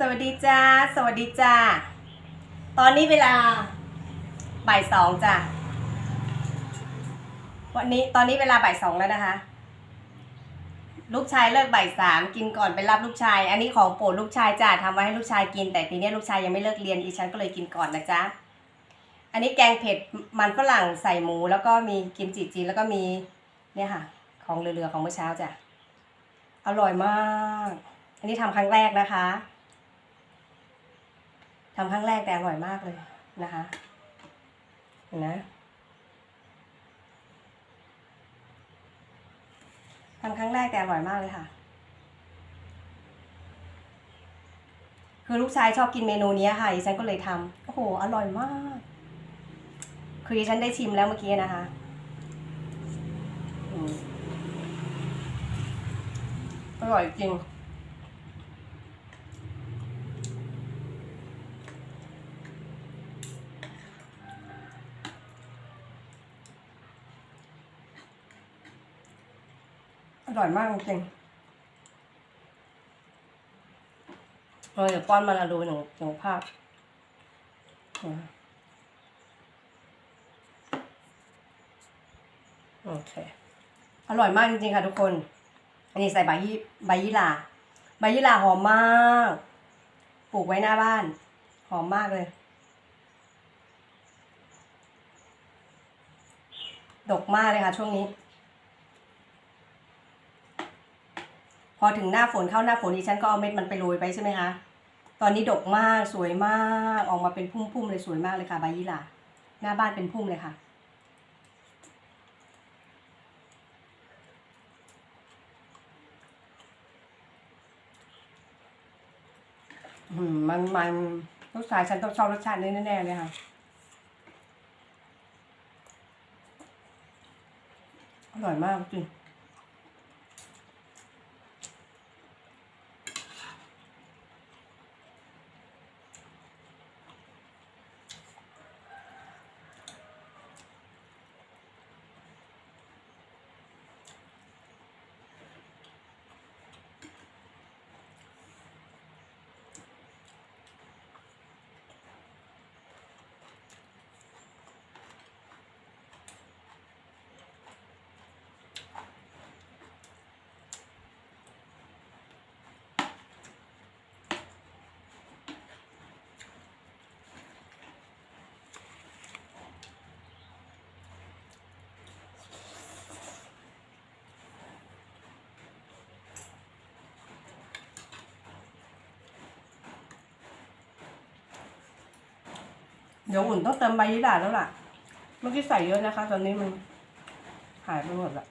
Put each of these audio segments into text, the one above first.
สวัสดีจ้า สวัสดีจ้า ตอนนี้เวลาบ่ายสองจ้ะ วันนี้ตอนนี้เวลาบ่ายสองแล้วนะคะ ลูกชายเลิกบ่ายสามกินก่อนไปรับลูกชาย อันนี้ของโปรดลูกชายจ้ะทำไว้ให้ลูกชายกิน แต่ทีเนี้ยลูกชายยังไม่เลิกเรียนอีฉันก็เลยกินก่อนนะจ๊ะ อันนี้แกงเผ็ดมันฝรั่งใส่หมู แล้วก็มีกิมจิจีนแล้วก็มีเนี่ยค่ะ ของเรือๆของเมื่อเช้าจ้ะ อร่อยมาก อันนี้ทำครั้งแรกนะคะ ทำครั้งแรกแต่อร่อยมากเลยนะคะเห็นนะทำครั้งแรกแต่อร่อยมากเลยค่ะ คือลูกชายชอบกินเมนูนี้ค่ะดิฉันก็เลยทำโอ้โห อร่อยมาก คือดิฉันได้ชิมแล้วเมื่อกี้นะคะอืมอร่อยจริง อร่อยมากจริงๆเราเดี๋ยวป้อนมาละดูหนึ่งหนึ่งภาพโอเค อร่อยมากจริงๆค่ะทุกคน อันนี้ใส่ใบยี่ใบยี่หร่าใบยี่หร่าหอมมาก ปลูกไว้หน้าบ้าน หอมมากเลย ดกมากเลยค่ะช่วงนี้ พอถึงหน้าฝนเข้าหน้าฝนดิฉันก็เอาเม็ดมันไปโรยไปใช่ไหมคะ ตอนนี้ดกมากสวยมากออกมาเป็นพุ่มๆเลยสวยมากเลยค่ะใบยี่หร่าหน้าบ้านเป็นพุ่มเลยค่ะ มันมันลูกชายฉันต้องชอบรสชาตินี้แน่ๆเลยค่ะอร่อยมากจริง เดี๋ยวอุ่นต้องเติมใบยี่หร่าแล้วล่ะ เมื่อกี้ใส่เยอะนะคะ ตอนนี้มันหายไปหมดละ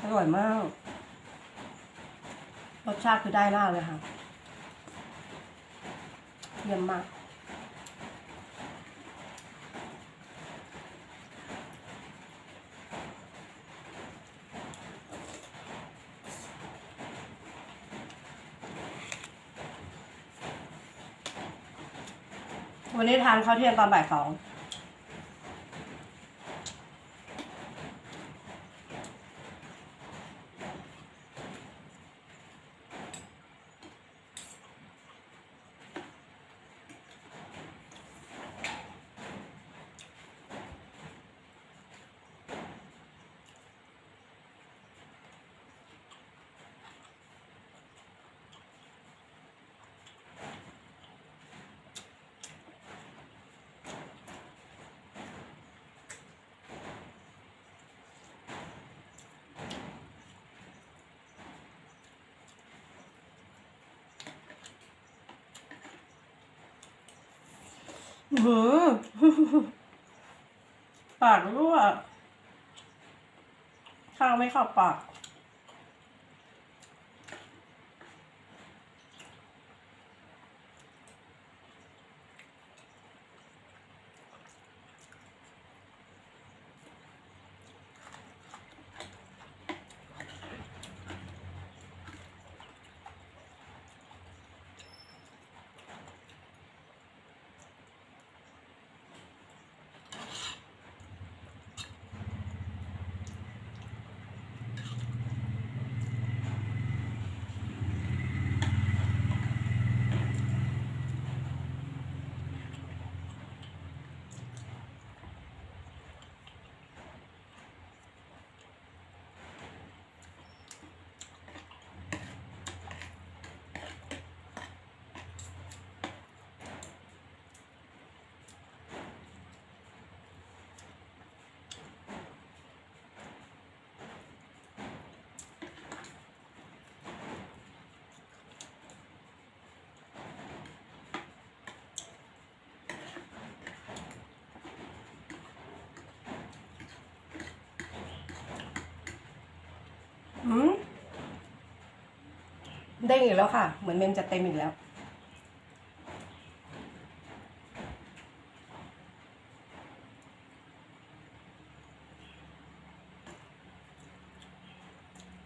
อร่อยมาก รสชาติคือได้มากเลยค่ะ เยี่ยมมาก วันนี้ทานข้าวเที่ยงตอนบ่ายสอง หือปากรั่วข้าวไม่เข้าปาก อ อืม ได้อีกแล้วค่ะ เหมือนเมมจะเต็มอีกแล้ว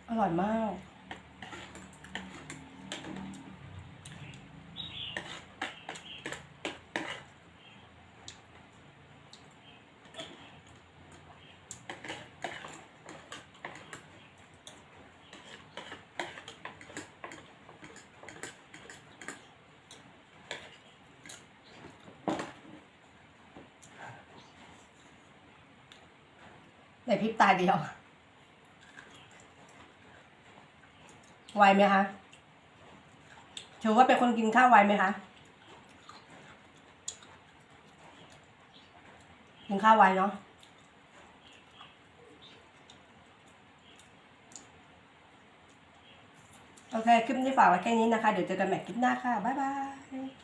อร่อยมาก ในพริบตาเดียว ไวไหมคะถือว่าเป็นคนกินข้าวไวไหมคะ กินข้าวไวเนาะโอเค คลิปนี้ฝากไว้แค่นี้นะคะ เดี๋ยวเจอกันใหม่คลิปหน้าค่ะ บ๊ายบาย